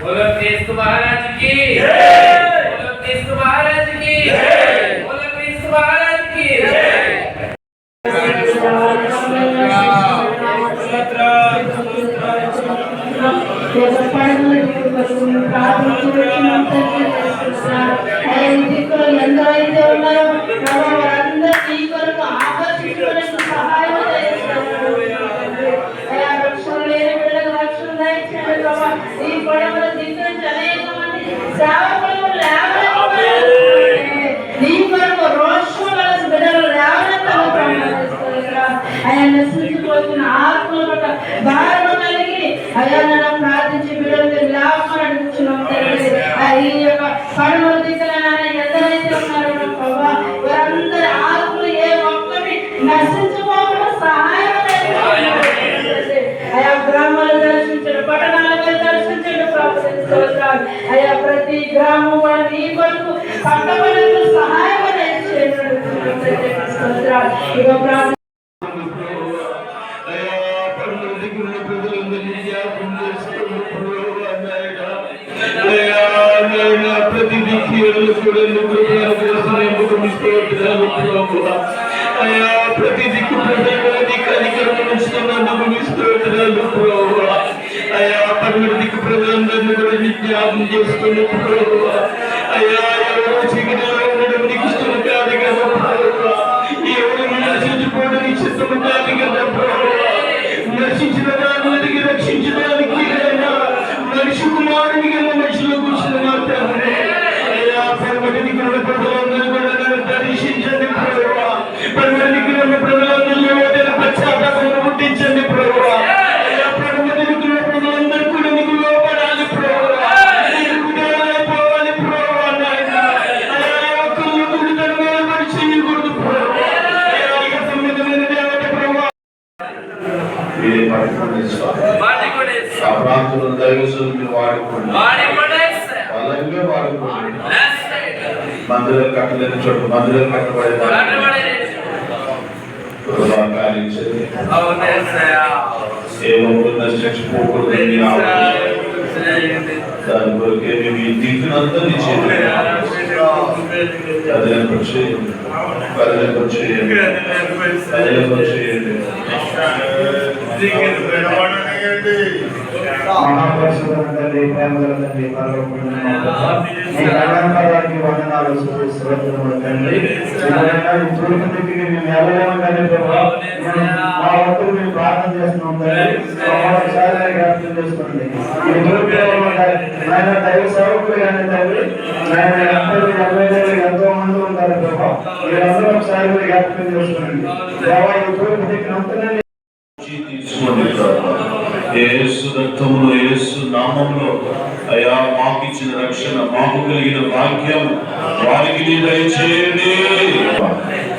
बोलो कृष्ण महाराज की। बोलो कृष्ण महाराज की। बोलो कृष्ण महाराज की। प्रार्थना అయా నశించిపోతున్న ఆత్మల పట్ల భారము కలిగి అయా నన్ను ప్రార్థించి బిడ్డలకి లేవమని అడుగుతున్నాం తండ్రి. ఈ యొక్క పడమల దిక్కుల నాన్న ఉన్నారో ప్రభావ వారందరి ఆత్మలు ఏ ఒక్కటి నశించుకోకుండా సహాయం చేయండి. అయా గ్రామాలు దర్శించడం పట్టణాలకు దర్శించడం ప్రార్థిస్తున్నాను అయా ప్రతి గ్రామం కూడా నీ కొరకు పట్టబడుతూ సహాయం చేయండి. ఇక ప్రార్థన ప్రతి దిక్కు కూడా అయ్యా ప్రతి దిక్కు ప్రజలకి కనికరం ఉంచుతున్నందుకు అయ్యా పన్నెండు దిక్కు ప్రజలందరినీ కూడా విజ్ఞాపం చేస్తున్న ప్రభువా అయ్యా చీకటిలో ఉండడం నీకు ఇష్టం కాదు కదా ప్రభువా ఎవరు కాదు వాడుకోండి. వాడి కూడా బలంగా వాడుకోండి. లాస్ట్ సైడ్ మందిరం కట్టలేని చోట మందిరం కట్టబడే వాడి కార్యం చేయండి అవునే సార్ ఏమవుతుందో చచ్చిపోకూడదని మీ ఆలోచన. దాని కొరకే మేము ఈ దిక్కునంతా చేయండి కదిలింపు చేయండి కదిలింపు చేయండి కదిలింపు చేయండి మహాపరిశుద్ధుల తండ్రి, ప్రేమగల తండ్రి, పరలోకమున్న వందనాలు, తండ్రి. మేము వెళ్ళలేము కానీ మా మేము ప్రార్థన చేస్తున్నాం తండ్రి. జ్ఞాపకం చేసుకోండి. నాయన దైవ సేవకులు కానీ తండ్రి, నాయన ఎంతమంది, డెబ్బై ఎంతో మంది ఉంటారు ఒకసారి జ్ఞాపకం చేసుకోండి దేవా, యేసు రక్తములో యేసు నామములో అయా మాకు ఇచ్చిన రక్షణ మాకు కలిగిన భాగ్యం వారికి దయచేయండి.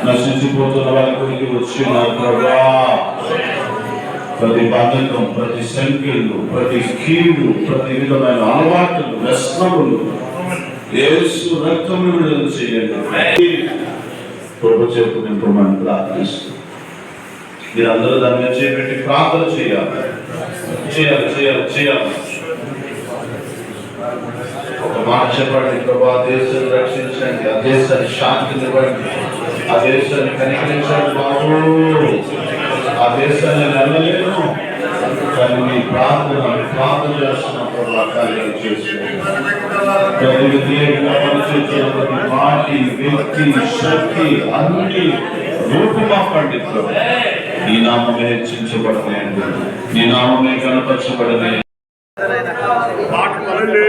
నశించిపోతున్న వారి గురించి వచ్చిన ప్రభా. ప్రతి బంధకం ప్రతి సంఖ్యలు ప్రతి కీడు ప్రతి విధమైన అలవాట్లు వ్యసనములు యేసు రక్తములు విడుదల చేయండి. ప్రభు చెప్పు నింపమని ప్రార్థిస్తూ మీరందరూ దాని మీద చేపెట్టి ప్రార్థన చేయాలి. చేయాలి చేయాలి చేయాలి ఒక మాట చెప్పండి ప్రభా దేశాన్ని రక్షించండి ఆ దేశాన్ని శాంతినివ్వండి ఆ దేశాన్ని కనికరించండి బాబు ఆ దేశాన్ని వెళ్ళలేను కానీ మీ ప్రార్థన మీ ప్రార్థన చేస్తున్న ప్రభా కార్యాలు చేస్తున్నాను ప్రతి వ్యతిరేకంగా పనిచేస్తున్న ప్రతి మాటి వ్యక్తి శక్తి అన్ని రూపుమాపండి ప్రభు నీ నామమే హెచ్చించబడలేండి నీ నామమే కనపరచబడలే తండ్రి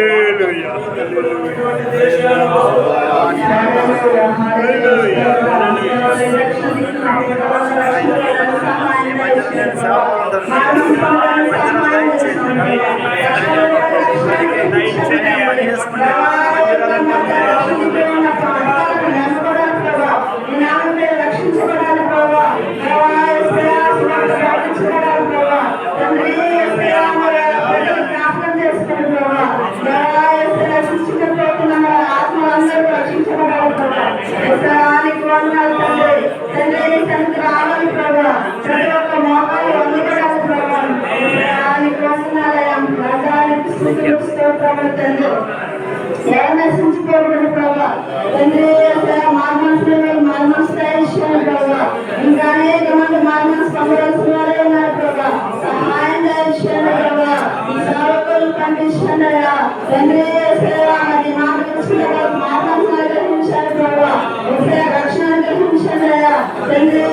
ప్రభు తండ్రి ఎవరు నశించుకోకూడదు ప్రభా తండ్రి మార్మల్స్ మార్మల్స్ ఇచ్చాను ప్రభా. ఇంకా అనేక మంది మార్మల్స్ పొందవలసిన వారే ఉన్నారు ప్రభా. సహాయం ఇచ్చాను ప్రభా. ఈ సేవకులు పంపించండి అయ్యా. తండ్రి సేవ మరి మాకు ఇచ్చిన మార్మల్స్ గ్రహించాను ప్రభా. ఏసే రక్షణ గ్రహించండి అయ్యా. తండ్రి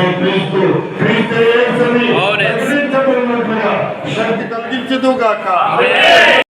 యేసు క్రీస్తు క్రీస్తు యేసుని శక్తి కలిగించుదుగాక